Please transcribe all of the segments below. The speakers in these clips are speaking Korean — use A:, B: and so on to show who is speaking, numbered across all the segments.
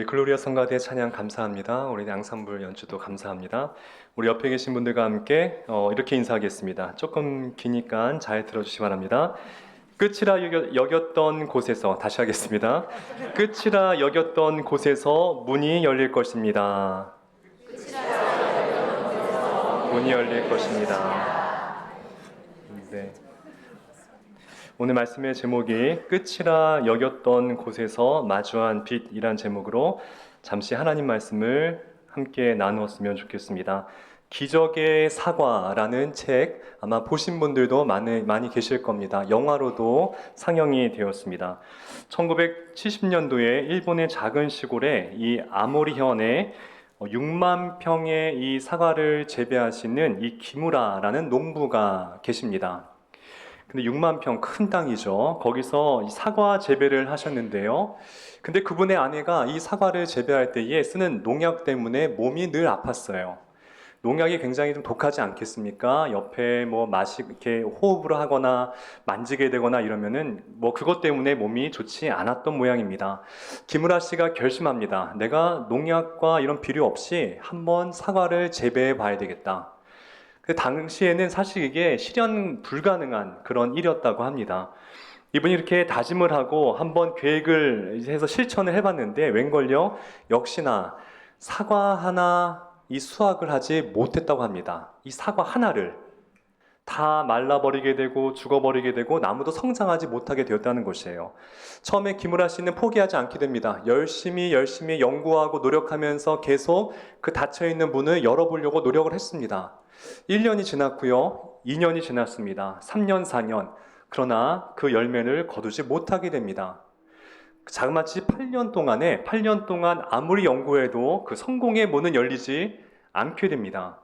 A: 우리 글로리아 성가대 찬양 감사합니다. 우리 양산불 연주도 감사합니다. 우리 옆에 계신 분들과 함께 어, 이렇게 인사하겠습니다. 조금 기니까 잘 들어주시기 바랍니다. 끝이라 여겼던 곳에서 다시 하겠습니다. 끝이라 여겼던 곳에서 문이 열릴 것입니다. 문이 열릴 것입니다. 오늘 말씀의 제목이 끝이라 여겼던 곳에서 마주한 빛이란 제목으로 잠시 하나님 말씀을 함께 나누었으면 좋겠습니다. 기적의 사과라는 책 아마 보신 분들도 많이, 많이 계실 겁니다. 영화로도 상영이 되었습니다. 1970년도에 일본의 작은 시골에 이 아모리현에 6만 평의 이 사과를 재배하시는 이 기무라라는 농부가 계십니다. 근데 6만 평 큰 땅이죠. 거기서 이 사과 재배를 하셨는데요. 근데 그분의 아내가 이 사과를 재배할 때에 쓰는 농약 때문에 몸이 늘 아팠어요. 농약이 굉장히 좀 독하지 않겠습니까? 옆에 뭐 마시 이렇게 호흡을 하거나 만지게 되거나 이러면은 뭐 그것 때문에 몸이 좋지 않았던 모양입니다. 김우라 씨가 결심합니다. 내가 농약과 이런 비료 없이 한번 사과를 재배해 봐야 되겠다. 그 당시에는 사실 이게 실현 불가능한 그런 일이었다고 합니다. 이분이 이렇게 다짐을 하고 한번 계획을 해서 실천을 해봤는데 웬걸요? 역시나 사과 하나 이 수확을 하지 못했다고 합니다. 이 사과 하나를 다 말라버리게 되고 죽어버리게 되고 나무도 성장하지 못하게 되었다는 것이에요. 처음에 김우라 씨는 포기하지 않게 됩니다. 열심히 열심히 연구하고 노력하면서 계속 그 닫혀있는 문을 열어보려고 노력을 했습니다. 1년이 지났고요. 2년이 지났습니다. 3년, 4년. 그러나 그 열매를 거두지 못하게 됩니다. 자그마치 8년 동안에 8년 동안 아무리 연구해도 그 성공의 문은 열리지 않게 됩니다.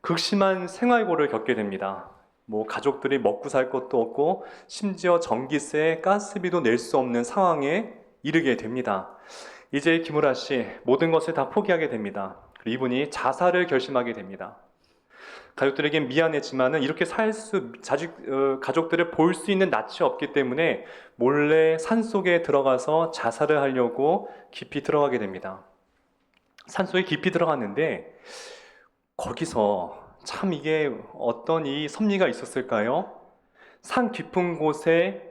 A: 극심한 생활고를 겪게 됩니다. 뭐 가족들이 먹고 살 것도 없고 심지어 전기세, 가스비도 낼 수 없는 상황에 이르게 됩니다. 이제 김우라 씨 모든 것을 다 포기하게 됩니다. 그리고 이분이 자살을 결심하게 됩니다. 가족들에게 미안했지만은 이렇게 살 수, 자식, 어, 가족들을 볼 수 있는 낯이 없기 때문에 몰래 산 속에 들어가서 자살을 하려고 깊이 들어가게 됩니다. 산 속에 깊이 들어갔는데 거기서 참 이게 어떤 이 섭리가 있었을까요? 산 깊은 곳에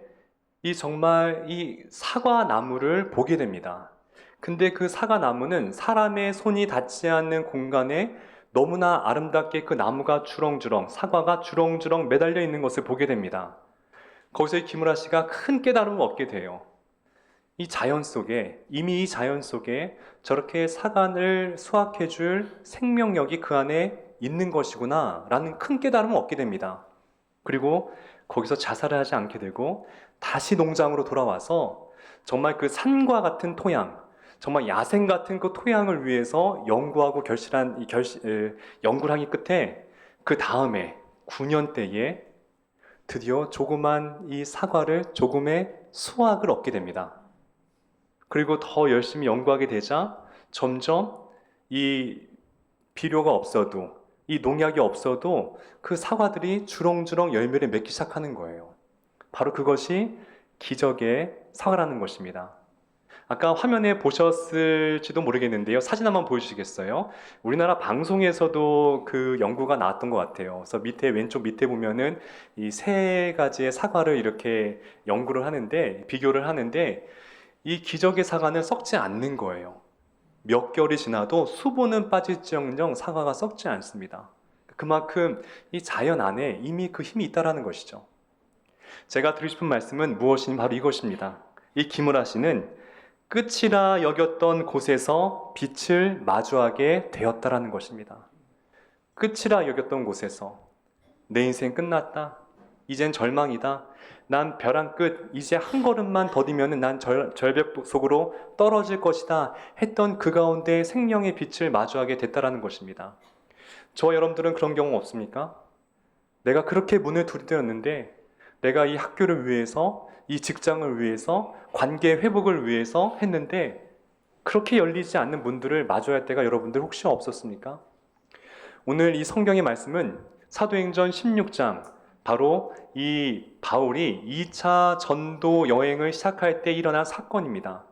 A: 이 정말 이 사과 나무를 보게 됩니다. 근데 그 사과 나무는 사람의 손이 닿지 않는 공간에 너무나 아름답게 그 나무가 주렁주렁, 사과가 주렁주렁 매달려 있는 것을 보게 됩니다. 거기서 이 김우라 씨가 큰 깨달음을 얻게 돼요. 이 자연 속에, 이미 이 자연 속에 저렇게 사과를 수확해 줄 생명력이 그 안에 있는 것이구나 라는 큰 깨달음을 얻게 됩니다. 그리고 거기서 자살을 하지 않게 되고 다시 농장으로 돌아와서 정말 그 산과 같은 토양, 정말 야생 같은 그 토양을 위해서 연구하고 결실한 이 에, 연구를 하기 끝에 그 다음에 9년 때에 드디어 조그만 이 사과를 조금의 수확을 얻게 됩니다. 그리고 더 열심히 연구하게 되자 점점 이 비료가 없어도 이 농약이 없어도 그 사과들이 주렁주렁 열매를 맺기 시작하는 거예요. 바로 그것이 기적의 사과라는 것입니다. 아까 화면에 보셨을지도 모르겠는데요. 사진 한번 보여주시겠어요? 우리나라 방송에서도 그 연구가 나왔던 것 같아요. 그래서 밑에 왼쪽 밑에 보면은 이 세 가지의 사과를 이렇게 연구를 하는데 비교를 하는데 이 기적의 사과는 썩지 않는 거예요. 몇 개월이 지나도 수분은 빠질지언정 사과가 썩지 않습니다. 그만큼 이 자연 안에 이미 그 힘이 있다라는 것이죠. 제가 드리고 싶은 말씀은 무엇이니 바로 이것입니다. 이 김우라 씨는 끝이라 여겼던 곳에서 빛을 마주하게 되었다라는 것입니다. 끝이라 여겼던 곳에서 내 인생 끝났다. 이젠 절망이다. 난 벼랑 끝, 이제 한 걸음만 더디면 난 절, 절벽 속으로 떨어질 것이다. 했던 그 가운데 생명의 빛을 마주하게 됐다라는 것입니다. 저와 여러분들은 그런 경우 없습니까? 내가 그렇게 문을 두드렸는데 내가 이 학교를 위해서, 이 직장을 위해서, 관계 회복을 위해서 했는데 그렇게 열리지 않는 문들을 마주할 때가 여러분들 혹시 없었습니까? 오늘 이 성경의 말씀은 사도행전 16장 바로 이 바울이 2차 전도 여행을 시작할 때 일어난 사건입니다.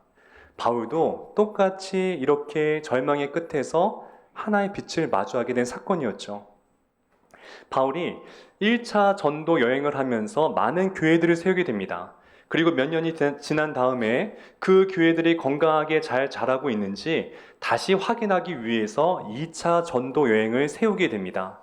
A: 바울도 똑같이 이렇게 절망의 끝에서 하나의 빛을 마주하게 된 사건이었죠. 바울이 1차 전도 여행을 하면서 많은 교회들을 세우게 됩니다. 그리고 몇 년이 지난 다음에 그 교회들이 건강하게 잘 자라고 있는지 다시 확인하기 위해서 2차 전도 여행을 세우게 됩니다.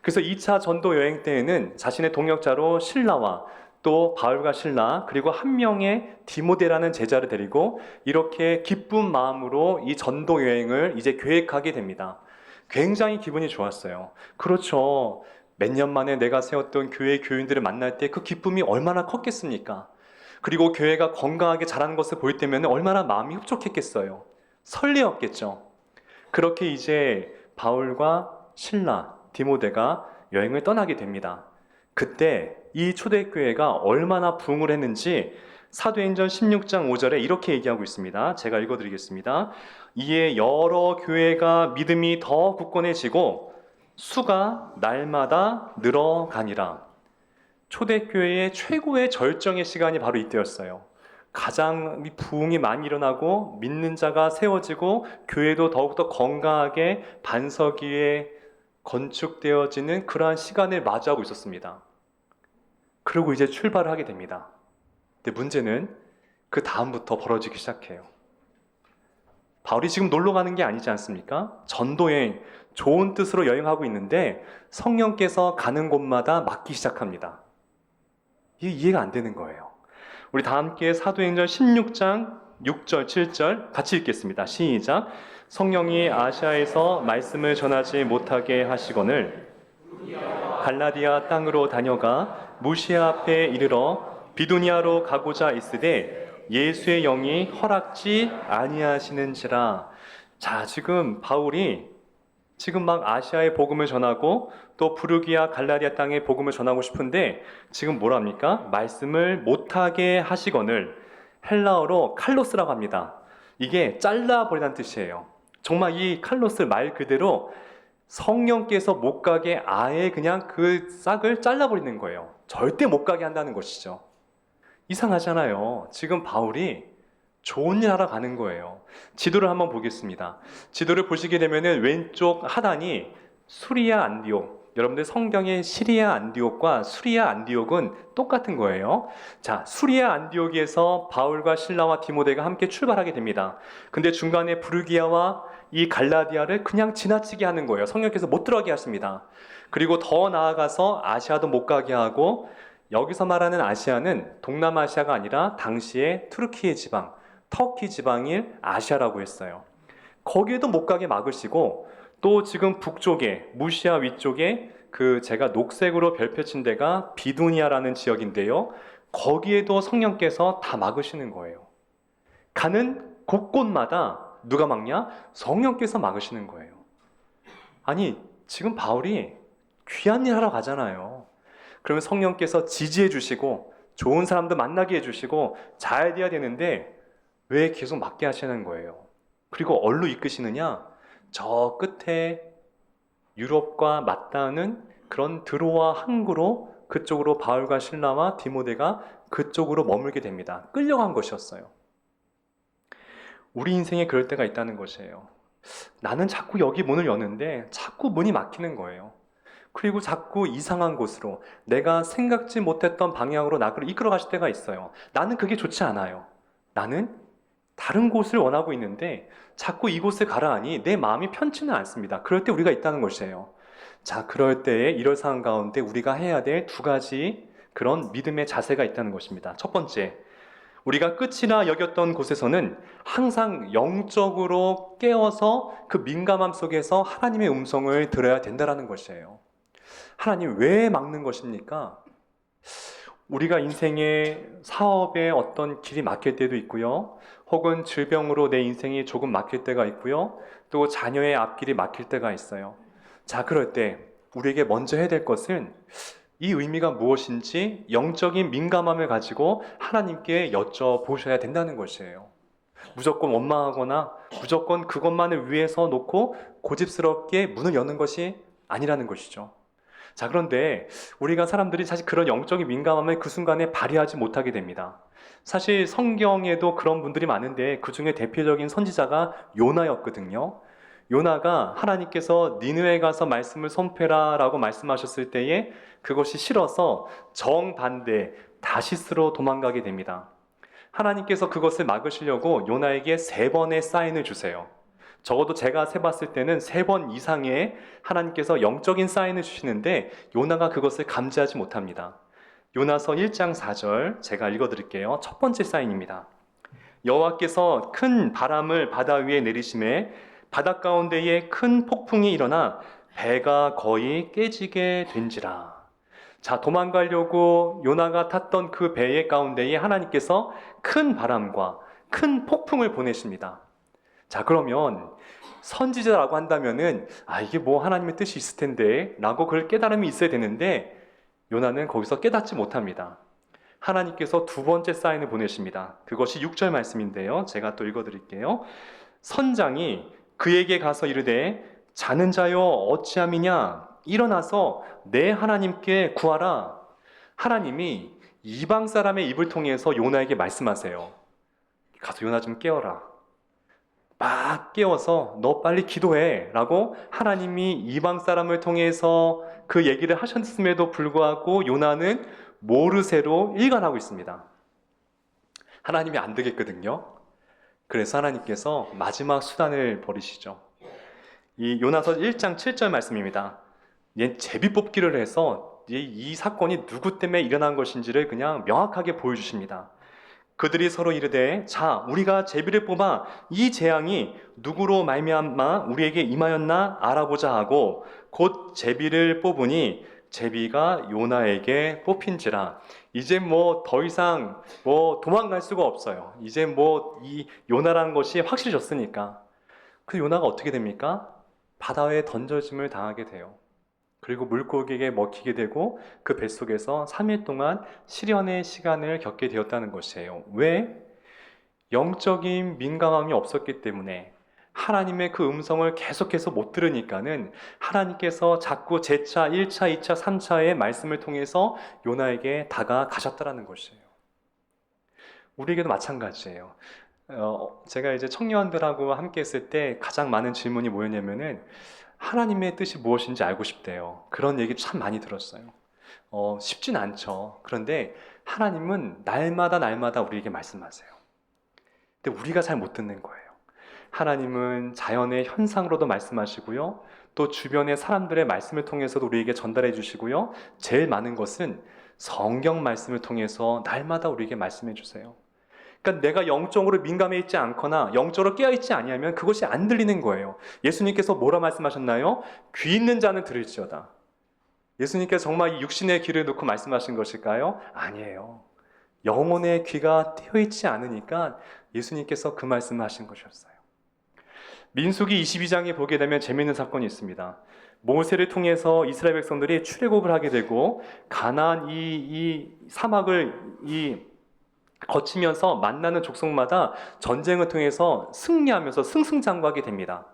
A: 그래서 2차 전도 여행 때에는 자신의 동역자로 신라와 또 바울과 신라 그리고 한 명의 디모데라는 제자를 데리고 이렇게 기쁜 마음으로 이 전도 여행을 이제 계획하게 됩니다. 굉장히 기분이 좋았어요. 그렇죠. 몇 년 만에 내가 세웠던 교회 교인들을 만날 때 그 기쁨이 얼마나 컸겠습니까? 그리고 교회가 건강하게 자라는 것을 볼 때면 얼마나 마음이 흡족했겠어요. 설레었겠죠. 그렇게 이제 바울과 신라, 디모데가 여행을 떠나게 됩니다. 그때 이 초대교회가 얼마나 부흥을 했는지 사도행전 16장 5절에 이렇게 얘기하고 있습니다. 제가 읽어드리겠습니다. 이에 여러 교회가 믿음이 더 굳건해지고 수가 날마다 늘어가니라. 초대교회의 최고의 절정의 시간이 바로 이때였어요. 가장 부흥이 많이 일어나고 믿는 자가 세워지고 교회도 더욱더 건강하게 반석 위에 건축되어지는 그러한 시간을 마주하고 있었습니다. 그리고 이제 출발을 하게 됩니다. 근데 문제는 그 다음부터 벌어지기 시작해요. 바울이 지금 놀러 가는 게 아니지 않습니까? 전도여행, 좋은 뜻으로 여행하고 있는데 성령께서 가는 곳마다 막기 시작합니다. 이게 이해가 안 되는 거예요. 우리 다 함께 사도행전 16장 6절, 7절 같이 읽겠습니다. 시작. 성령이 아시아에서 말씀을 전하지 못하게 하시거늘 갈라디아 땅으로 다녀가 무시아 앞에 이르러 비두니아로 가고자 있으되 예수의 영이 허락지 아니하시는지라. 자, 지금 바울이 지금 막 아시아의 복음을 전하고 또 부르기아 갈라디아 땅의 복음을 전하고 싶은데 지금 뭐랍니까? 말씀을 못하게 하시거늘 헬라어로 칼로스라고 합니다. 이게 잘라버리다는 뜻이에요. 정말 이 칼로스 말 그대로 성령께서 못 가게 아예 그냥 그 싹을 잘라버리는 거예요. 절대 못 가게 한다는 것이죠. 이상하잖아요. 지금 바울이 좋은 일 하러 가는 거예요. 지도를 한번 보겠습니다. 지도를 보시게 되면은 왼쪽 하단이 수리아 안디옥. 여러분들 성경의 시리아 안디옥과 수리아 안디옥은 똑같은 거예요. 자, 수리아 안디옥에서 바울과 신라와 디모데가 함께 출발하게 됩니다. 근데 중간에 부르기아와 이 갈라디아를 그냥 지나치게 하는 거예요. 성령께서 못 들어가게 하십니다. 그리고 더 나아가서 아시아도 못 가게 하고 여기서 말하는 아시아는 동남아시아가 아니라 당시의 투르키의 지방, 터키 지방인 아시아라고 했어요. 거기에도 못 가게 막으시고 또 지금 북쪽에 무시아 위쪽에 그 제가 녹색으로 별표친 데가 비두니아라는 지역인데요. 거기에도 성령께서 다 막으시는 거예요. 가는 곳곳마다 누가 막냐? 성령께서 막으시는 거예요. 아니, 지금 바울이 귀한 일 하러 가잖아요. 그러면 성령께서 지지해 주시고 좋은 사람도 만나게 해 주시고 잘 돼야 되는데 왜 계속 맞게 하시는 거예요? 그리고 얼로 이끄시느냐? 저 끝에 유럽과 맞닿는 그런 드로와 항구로 그쪽으로 바울과 신라와 디모데가 그쪽으로 머물게 됩니다. 끌려간 것이었어요. 우리 인생에 그럴 때가 있다는 것이에요. 나는 자꾸 여기 문을 여는데 자꾸 문이 막히는 거예요. 그리고 자꾸 이상한 곳으로 내가 생각지 못했던 방향으로 나를 이끌어 가실 때가 있어요. 나는 그게 좋지 않아요. 나는 다른 곳을 원하고 있는데 자꾸 이곳을 가라 하니 내 마음이 편치는 않습니다. 그럴 때 우리가 있다는 것이에요. 자, 그럴 때에 이럴 상황 가운데 우리가 해야 될 두 가지 그런 믿음의 자세가 있다는 것입니다. 첫 번째, 우리가 끝이나 여겼던 곳에서는 항상 영적으로 깨어서 그 민감함 속에서 하나님의 음성을 들어야 된다는 것이에요. 하나님 왜 막는 것입니까? 우리가 인생의 사업에 어떤 길이 막힐 때도 있고요. 혹은 질병으로 내 인생이 조금 막힐 때가 있고요. 또 자녀의 앞길이 막힐 때가 있어요. 자, 그럴 때 우리에게 먼저 해야 될 것은 이 의미가 무엇인지 영적인 민감함을 가지고 하나님께 여쭤보셔야 된다는 것이에요. 무조건 원망하거나 무조건 그것만을 위해서 놓고 고집스럽게 문을 여는 것이 아니라는 것이죠. 자, 그런데 우리가 사람들이 사실 그런 영적인 민감함을 그 순간에 발휘하지 못하게 됩니다. 사실 성경에도 그런 분들이 많은데 그 중에 대표적인 선지자가 요나였거든요. 요나가 하나님께서 니느웨 가서 말씀을 선포해라라고 말씀하셨을 때에 그것이 싫어서 정반대 다시스로 도망가게 됩니다. 하나님께서 그것을 막으시려고 요나에게 세 번의 사인을 주세요. 적어도 제가 세봤을 때는 세 번 이상의 하나님께서 영적인 사인을 주시는데 요나가 그것을 감지하지 못합니다. 요나서 1장 4절 제가 읽어드릴게요. 첫 번째 사인입니다. 여호와께서 큰 바람을 바다 위에 내리심에 바다 가운데에 큰 폭풍이 일어나 배가 거의 깨지게 된지라. 자, 도망가려고 요나가 탔던 그 배의 가운데에 하나님께서 큰 바람과 큰 폭풍을 보내십니다. 자, 그러면 선지자라고 한다면은 아, 이게 뭐 하나님의 뜻이 있을 텐데 라고 그걸 깨달음이 있어야 되는데 요나는 거기서 깨닫지 못합니다. 하나님께서 두 번째 사인을 보내십니다. 그것이 6절 말씀인데요. 제가 또 읽어 드릴게요. 선장이 그에게 가서 이르되 자는 자여 어찌함이냐 일어나서 내 하나님께 구하라. 하나님이 이방 사람의 입을 통해서 요나에게 말씀하세요. 가서 요나 좀 깨워라. 막 깨워서 너 빨리 기도해 라고 하나님이 이방 사람을 통해서 그 얘기를 하셨음에도 불구하고 요나는 모르쇠로 일관하고 있습니다. 하나님이 안 되겠거든요. 그래서 하나님께서 마지막 수단을 버리시죠. 이 요나서 1장 7절 말씀입니다. 얘 제비 뽑기를 해서 이, 이 사건이 누구 때문에 일어난 것인지를 그냥 명확하게 보여주십니다. 그들이 서로 이르되 자 우리가 제비를 뽑아 이 재앙이 누구로 말미암아 우리에게 임하였나 알아보자 하고 곧 제비를 뽑으니 제비가 요나에게 뽑힌지라. 이제 뭐 더 이상 뭐 도망갈 수가 없어요. 이제 뭐 이 요나라는 것이 확실해졌으니까. 그 요나가 어떻게 됩니까? 바다에 던져짐을 당하게 돼요 그리고 물고기에게 먹히게 되고 그 뱃속에서 3일 동안 시련의 시간을 겪게 되었다는 것이에요. 왜? 영적인 민감함이 없었기 때문에 하나님의 그 음성을 계속해서 못 들으니까는 하나님께서 자꾸 제차 1차, 2차, 3차의 말씀을 통해서 요나에게 다가가셨다라는 것이에요. 우리에게도 마찬가지예요. 어, 제가 이제 청년들하고 함께 했을 때 가장 많은 질문이 뭐였냐면은 하나님의 뜻이 무엇인지 알고 싶대요. 그런 얘기 참 많이 들었어요. 어, 쉽진 않죠. 그런데 하나님은 날마다 날마다 우리에게 말씀하세요. 근데 우리가 잘 못 듣는 거예요. 하나님은 자연의 현상으로도 말씀하시고요. 또 주변의 사람들의 말씀을 통해서도 우리에게 전달해 주시고요. 제일 많은 것은 성경 말씀을 통해서 날마다 우리에게 말씀해 주세요. 그러니까 내가 영적으로 민감해 있지 않거나 영적으로 깨어 있지 아니하면 그것이 안 들리는 거예요. 예수님께서 뭐라 말씀하셨나요? 귀 있는 자는 들을지어다. 예수님께서 정말 이 육신의 귀를 놓고 말씀하신 것일까요? 아니에요. 영혼의 귀가 떼어 있지 않으니까 예수님께서 그 말씀을 하신 것이었어요. 민수기 22장에 보게 되면 재미있는 사건이 있습니다. 모세를 통해서 이스라엘 백성들이 출애굽을 하게 되고 가나안 이, 이 사막을 이 거치면서 만나는 족속마다 전쟁을 통해서 승리하면서 승승장구하게 됩니다.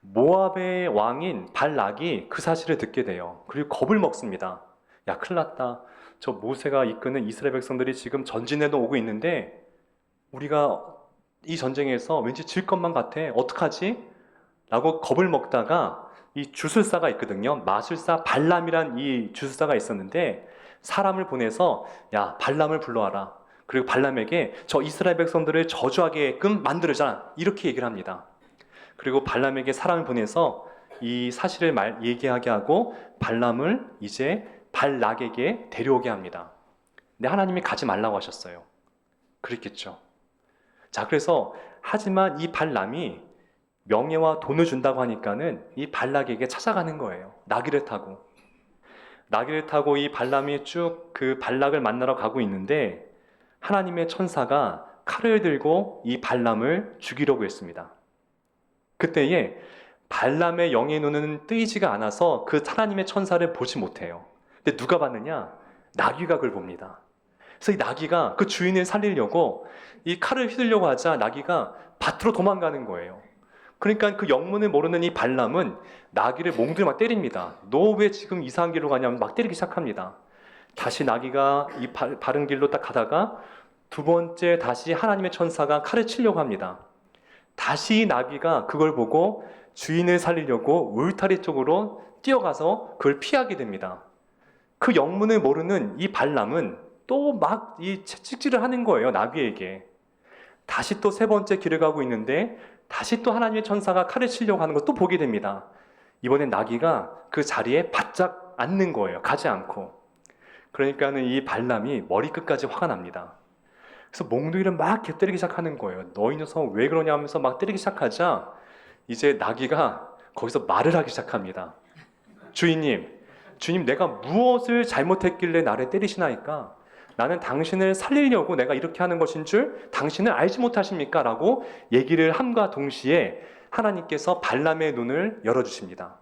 A: 모압의 왕인 발락이 그 사실을 듣게 돼요. 그리고 겁을 먹습니다. 야, 큰일 났다. 저 모세가 이끄는 이스라엘 백성들이 지금 전진해도 오고 있는데 우리가 이 전쟁에서 왠지 질 것만 같아. 어떡하지? 라고 겁을 먹다가 이 주술사가 있거든요. 마술사 발람이란 이 주술사가 있었는데 사람을 보내서 야, 발람을 불러와라. 그리고 발람에게 저 이스라엘 백성들을 저주하게끔 만들자 이렇게 얘기를 합니다. 그리고 발람에게 사람을 보내서 이 사실을 말 얘기하게 하고 발람을 이제 발락에게 데려오게 합니다. 근데 하나님이 가지 말라고 하셨어요. 그랬겠죠. 자, 그래서 하지만 이 발람이 명예와 돈을 준다고 하니까는 이 발락에게 찾아가는 거예요. 나귀를 타고. 나귀를 타고 이 발람이 쭉 그 발락을 만나러 가고 있는데 하나님의 천사가 칼을 들고 이 발람을 죽이려고 했습니다. 그때에 발람의 영의 눈은 뜨이지가 않아서 그 하나님의 천사를 보지 못해요. 근데 누가 봤느냐? 나귀가 그걸 봅니다. 그래서 이 나귀가 그 주인을 살리려고 이 칼을 휘두려고 하자 나귀가 밭으로 도망가는 거예요. 그러니까 그 영문을 모르는 이 발람은 나귀를 몽둥이 막 때립니다. 너 왜 지금 이상한 길로 가냐면 막 때리기 시작합니다. 다시 나귀가 이 바른 길로 딱 가다가 두 번째 다시 하나님의 천사가 칼을 치려고 합니다. 다시 나귀가 그걸 보고 주인을 살리려고 울타리 쪽으로 뛰어가서 그걸 피하게 됩니다. 그 영문을 모르는 이 발람은 또 막 이 채찍질을 하는 거예요, 나귀에게. 다시 또 세 번째 길을 가고 있는데 다시 또 하나님의 천사가 칼을 치려고 하는 걸또 보게 됩니다. 이번엔 나귀가 그 자리에 바짝 앉는 거예요. 가지 않고. 그러니까는 이 발람이 머리끝까지 화가 납니다. 그래서 몽둥이를 막 때리기 시작하는 거예요. 너희 녀석 왜 그러냐 하면서 막 때리기 시작하자 이제 나귀가 거기서 말을 하기 시작합니다. 주인님, 주님 내가 무엇을 잘못했길래 나를 때리시나이까? 나는 당신을 살리려고 내가 이렇게 하는 것인 줄 당신은 알지 못하십니까? 라고 얘기를 함과 동시에 하나님께서 발람의 눈을 열어주십니다.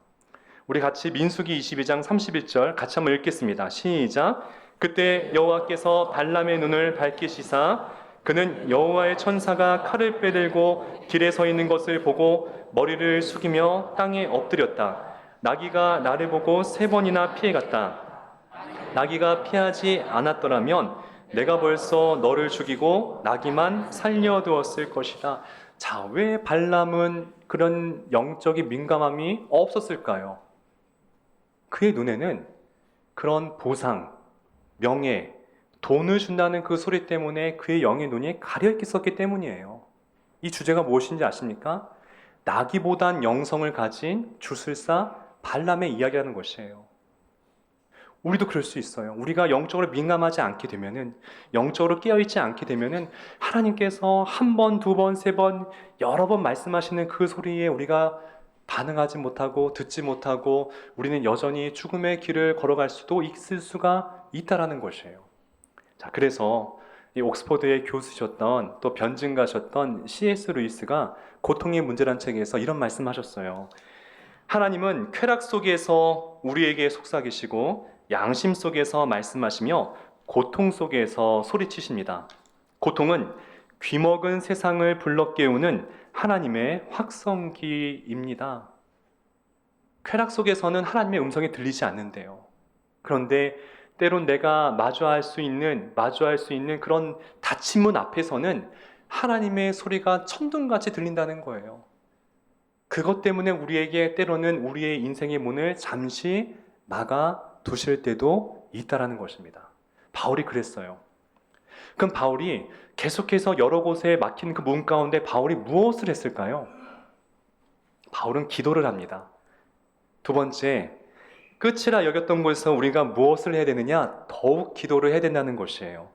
A: 우리 같이 민수기 22장 31절 같이 한번 읽겠습니다. 시작. 그때 여호와께서 발람의 눈을 밝히시사 그는 여호와의 천사가 칼을 빼들고 길에 서 있는 것을 보고 머리를 숙이며 땅에 엎드렸다. 나귀가 나를 보고 세 번이나 피해갔다. 나귀가 피하지 않았더라면 내가 벌써 너를 죽이고 나귀만 살려두었을 것이다. 자, 왜 발람은 그런 영적인 민감함이 없었을까요? 그의 눈에는 그런 보상, 명예, 돈을 준다는 그 소리 때문에 그의 영의 눈이 가려 있었기 때문이에요. 이 주제가 무엇인지 아십니까? 나귀보단 영성을 가진 주술사 발람의 이야기라는 것이에요. 우리도 그럴 수 있어요. 우리가 영적으로 민감하지 않게 되면은, 영적으로 깨어있지 않게 되면은, 하나님께서 한 번, 두 번, 세 번, 여러 번 말씀하시는 그 소리에 우리가 반응하지 못하고, 듣지 못하고, 우리는 여전히 죽음의 길을 걸어갈 수도 있을 수가 있다라는 것이에요. 자, 그래서 이 옥스퍼드의 교수셨던 또 변증가셨던 C.S. 루이스가 고통의 문제란 책에서 이런 말씀하셨어요. 하나님은 쾌락 속에서 우리에게 속삭이시고 양심 속에서 말씀하시며 고통 속에서 소리치십니다. 고통은 귀먹은 세상을 불러 깨우는 하나님의 확성기입니다. 쾌락 속에서는 하나님의 음성이 들리지 않는데요. 그런데 때론 내가 마주할 수 있는 마주할 수 있는 그런 닫힌 문 앞에서는 하나님의 소리가 천둥같이 들린다는 거예요. 그것 때문에 우리에게 때로는 우리의 인생의 문을 잠시 막아 두실 때도 있다라는 것입니다. 바울이 그랬어요. 그럼 바울이 계속해서 여러 곳에 막힌 그 문 가운데 바울이 무엇을 했을까요? 바울은 기도를 합니다. 두 번째, 끝이라 여겼던 곳에서 우리가 무엇을 해야 되느냐? 더욱 기도를 해야 된다는 것이에요.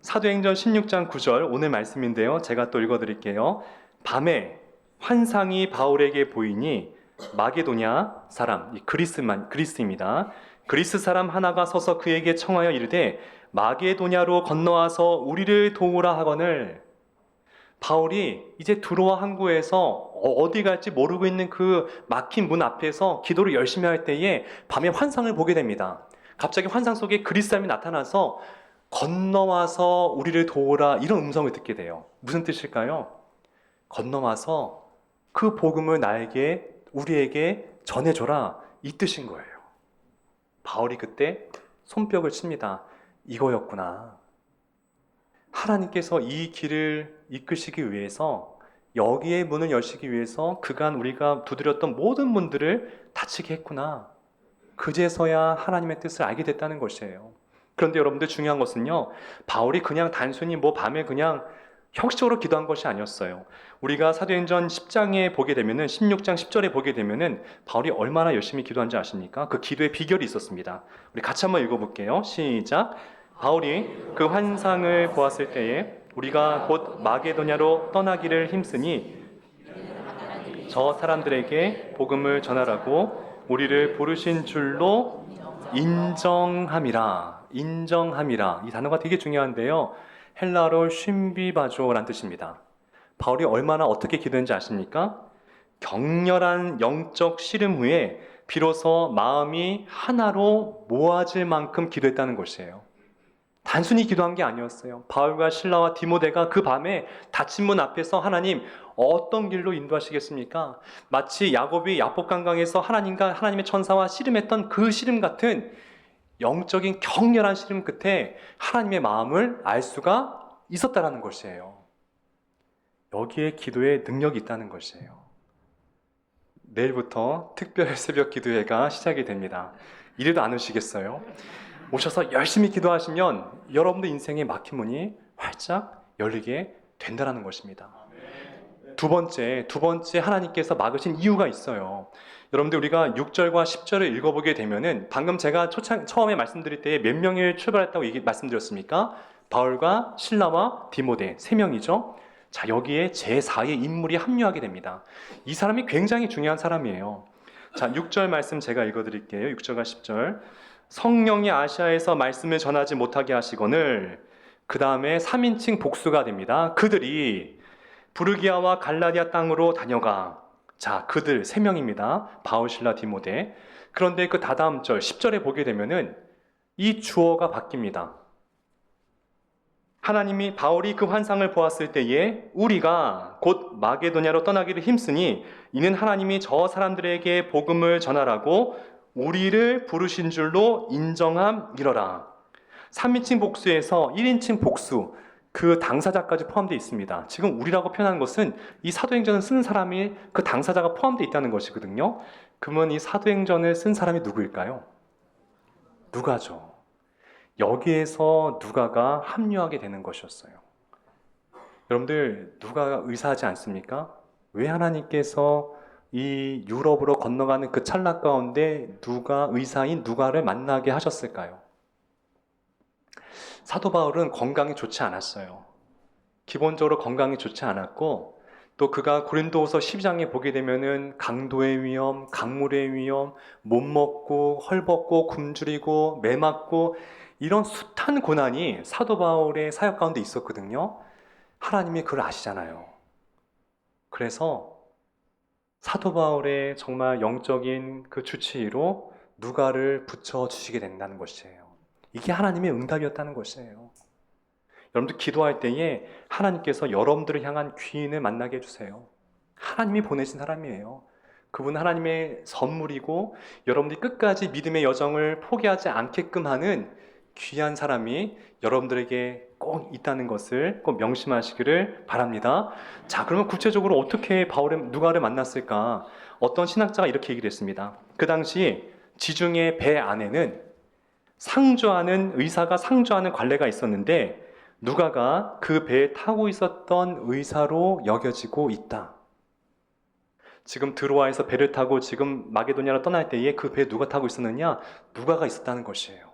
A: 사도행전 16장 9절 오늘 말씀인데요. 제가 또 읽어 드릴게요. 밤에 환상이 바울에게 보이니 마게도냐 사람, 그리스만 그리스입니다. 그리스 사람 하나가 서서 그에게 청하여 이르되 마게도냐로 건너와서 우리를 도우라 하거늘 바울이 이제 두로와 항구에서 어디 갈지 모르고 있는 그 막힌 문 앞에서 기도를 열심히 할 때에 밤에 환상을 보게 됩니다. 갑자기 환상 속에 그리스 사람이 나타나서 건너와서 우리를 도우라 이런 음성을 듣게 돼요. 무슨 뜻일까요? 건너와서 그 복음을 나에게 우리에게 전해줘라 이 뜻인 거예요. 바울이 그때 손뼉을 칩니다. 이거였구나. 하나님께서 이 길을 이끄시기 위해서 여기에 문을 여시기 위해서 그간 우리가 두드렸던 모든 문들을 닫히게 했구나. 그제서야 하나님의 뜻을 알게 됐다는 것이에요. 그런데 여러분들 중요한 것은요, 바울이 그냥 단순히 뭐 밤에 그냥 형식적으로 기도한 것이 아니었어요. 우리가 사도행전 10장에 보게 되면은 16장 10절에 보게 되면은 바울이 얼마나 열심히 기도한지 아십니까? 그 기도의 비결이 있었습니다. 우리 같이 한번 읽어볼게요. 시작. 바울이 그 환상을 보았을 때에 우리가 곧 마게도냐로 떠나기를 힘쓰니 저 사람들에게 복음을 전하라고 우리를 부르신 줄로 인정함이라. 인정함이라. 이 단어가 되게 중요한데요. 헬라로 쉼비바조라는 뜻입니다. 바울이 얼마나 어떻게 기도했는지 아십니까? 격렬한 영적 씨름 후에 비로소 마음이 하나로 모아질 만큼 기도했다는 것이에요. 단순히 기도한 게 아니었어요. 바울과 신라와 디모데가 그 밤에 닫힌 문 앞에서 하나님 어떤 길로 인도하시겠습니까? 마치 야곱이 야복 강강에서 하나님과 하나님의 천사와 씨름했던 그 씨름 같은 영적인 격렬한 씨름 끝에 하나님의 마음을 알 수가 있었다라는 것이에요. 여기에 기도에 능력이 있다는 것이에요. 내일부터 특별 새벽 기도회가 시작이 됩니다. 이래도 안 오시겠어요? 오셔서 열심히 기도하시면 여러분들 인생의 막힌 문이 활짝 열리게 된다는 것입니다. 두 번째, 두 번째 하나님께서 막으신 이유가 있어요. 여러분들 우리가 6절과 10절을 읽어보게 되면은 방금 제가 초창, 처음에 말씀드릴 때 몇 명이 출발했다고 얘기, 말씀드렸습니까? 바울과 신라와 디모데 세 명이죠. 자 여기에 제4의 인물이 합류하게 됩니다. 이 사람이 굉장히 중요한 사람이에요. 자 6절 말씀 제가 읽어드릴게요. 6절과 10절 성령이 아시아에서 말씀을 전하지 못하게 하시거늘 그 다음에 3인칭 복수가 됩니다. 그들이 부르기아와 갈라디아 땅으로 다녀가 자 그들 세 명입니다. 바울신라 디모데 그런데 그 다다음 절 10절에 보게 되면은 이 주어가 바뀝니다. 하나님이 바울이 그 환상을 보았을 때에 우리가 곧 마게도냐로 떠나기를 힘쓰니 이는 하나님이 저 사람들에게 복음을 전하라고 우리를 부르신 줄로 인정함이러라. 3인칭 복수에서 1인칭 복수 그 당사자까지 포함되어 있습니다. 지금 우리라고 표현한 것은 이 사도행전을 쓰는 사람이 그 당사자가 포함되어 있다는 것이거든요. 그러면 이 사도행전을 쓴 사람이 누구일까요? 누가죠. 여기에서 누가가 합류하게 되는 것이었어요. 여러분들 누가 의사하지 않습니까? 왜 하나님께서 이 유럽으로 건너가는 그 찰나 가운데 누가 의사인 누가를 만나게 하셨을까요? 사도 바울은 건강이 좋지 않았어요. 기본적으로 건강이 좋지 않았고 또 그가 고린도후서 12장에 보게 되면은 강도의 위험, 강물의 위험, 못 먹고 헐벗고 굶주리고 매 맞고 이런 숱한 고난이 사도 바울의 사역 가운데 있었거든요. 하나님이 그걸 아시잖아요. 그래서 사도 바울의 정말 영적인 그 주치의로 누가를 붙여 주시게 된다는 것이에요. 이게 하나님의 응답이었다는 것이에요. 여러분들 기도할 때에 하나님께서 여러분들을 향한 귀인을 만나게 해주세요. 하나님이 보내신 사람이에요. 그분 하나님의 선물이고 여러분들이 끝까지 믿음의 여정을 포기하지 않게끔 하는 귀한 사람이 여러분들에게 꼭 있다는 것을 꼭 명심하시기를 바랍니다. 자, 그러면 구체적으로 어떻게 바울의 누가를 만났을까? 어떤 신학자가 이렇게 얘기를 했습니다. 그 당시 지중해 배 안에는 상주하는 의사가 상주하는 관례가 있었는데 누가가 그 배에 타고 있었던 의사로 여겨지고 있다. 지금 드로아에서 배를 타고 지금 마게도냐로 떠날 때에 그 배에 누가 타고 있었느냐? 누가가 있었다는 것이에요.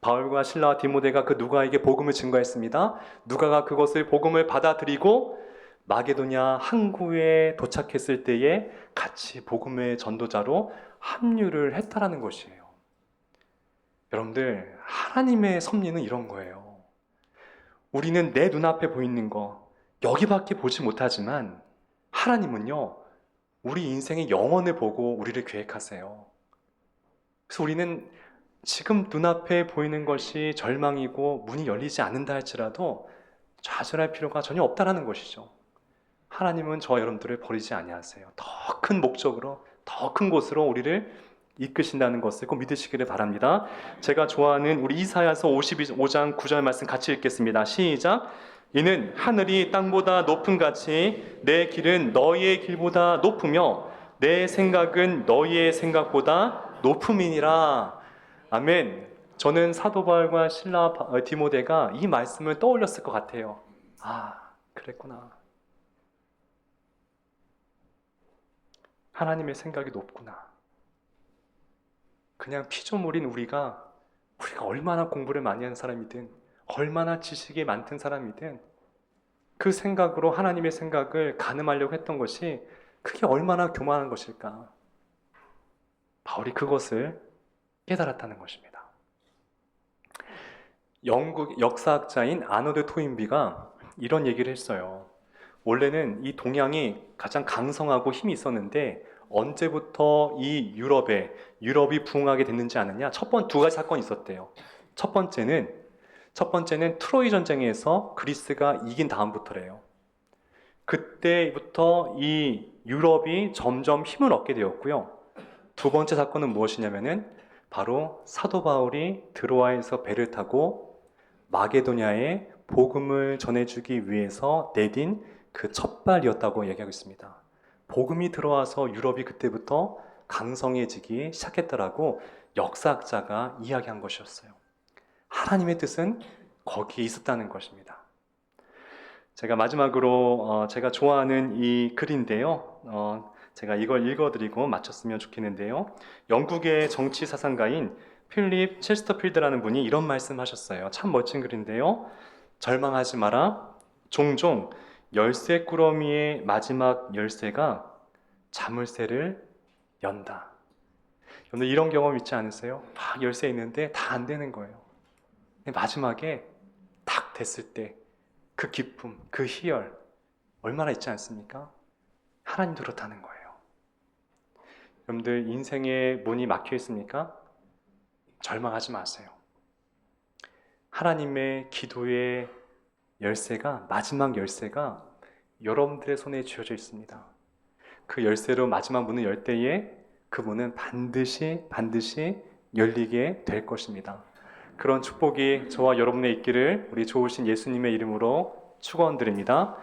A: 바울과 신라와 디모데가 그 누가에게 복음을 증거했습니다. 누가가 그것을 복음을 받아들이고 마게도냐 항구에 도착했을 때에 같이 복음의 전도자로 합류를 했다라는 것이에요. 여러분들 하나님의 섭리는 이런 거예요. 우리는 내 눈앞에 보이는 거 여기밖에 보지 못하지만 하나님은요 우리 인생의 영원을 보고 우리를 계획하세요. 그래서 우리는 지금 눈앞에 보이는 것이 절망이고 문이 열리지 않는다 할지라도 좌절할 필요가 전혀 없다라는 것이죠. 하나님은 저 여러분들을 버리지 아니하세요. 더 큰 목적으로 더 큰 곳으로 우리를 이끄신다는 것을 꼭 믿으시기를 바랍니다. 제가 좋아하는 우리 이사야서 55장 9절 말씀 같이 읽겠습니다. 시작. 이는 하늘이 땅보다 높은 같이 내 길은 너희의 길보다 높으며 내 생각은 너희의 생각보다 높음이니라. 아멘. 저는 사도 바울과 신라 바- 디모데가 이 말씀을 떠올렸을 것 같아요. 아, 그랬구나. 하나님의 생각이 높구나. 그냥 피조물인 우리가 우리가 얼마나 공부를 많이 한 사람이든 얼마나 지식이 많던 사람이든 그 생각으로 하나님의 생각을 가늠하려고 했던 것이 그게 얼마나 교만한 것일까? 바울이 그것을 깨달았다는 것입니다. 영국 역사학자인 아노드 토인비가 이런 얘기를 했어요. 원래는 이 동양이 가장 강성하고 힘이 있었는데 언제부터 이 유럽에 유럽이 부흥하게 됐는지 아느냐? 첫 번 두 가지 사건이 있었대요. 첫 번째는 첫 번째는 트로이 전쟁에서 그리스가 이긴 다음부터래요. 그때부터 이 유럽이 점점 힘을 얻게 되었고요. 두 번째 사건은 무엇이냐면은 바로 사도 바울이 드로아에서 배를 타고 마게도냐에 복음을 전해주기 위해서 내딘 그 첫발이었다고 얘기하고 있습니다. 복음이 들어와서 유럽이 그때부터 강성해지기 시작했다라고 역사학자가 이야기한 것이었어요. 하나님의 뜻은 거기에 있었다는 것입니다. 제가 마지막으로 어, 제가 좋아하는 이 글인데요. 어, 제가 이걸 읽어드리고 마쳤으면 좋겠는데요. 영국의 정치 사상가인 필립 체스터필드라는 분이 이런 말씀하셨어요. 참 멋진 글인데요. 절망하지 마라. 종종 열쇠 꾸러미의 마지막 열쇠가 자물쇠를 연다. 여러분 이런 경험 있지 않으세요? 막 열쇠 있는데 다 안 되는 거예요. 마지막에 탁 됐을 때 그 기쁨, 그 희열 얼마나 있지 않습니까? 하나님도 그렇다는 거예요. 여러분들 인생의 문이 막혀 있습니까? 절망하지 마세요. 하나님의 기도의 열쇠가 마지막 열쇠가 여러분들의 손에 쥐어져 있습니다. 그 열쇠로 마지막 문을 열 때에 그 문은 반드시 반드시 열리게 될 것입니다. 그런 축복이 저와 여러분의 있기를 우리 좋으신 예수님의 이름으로 축원드립니다.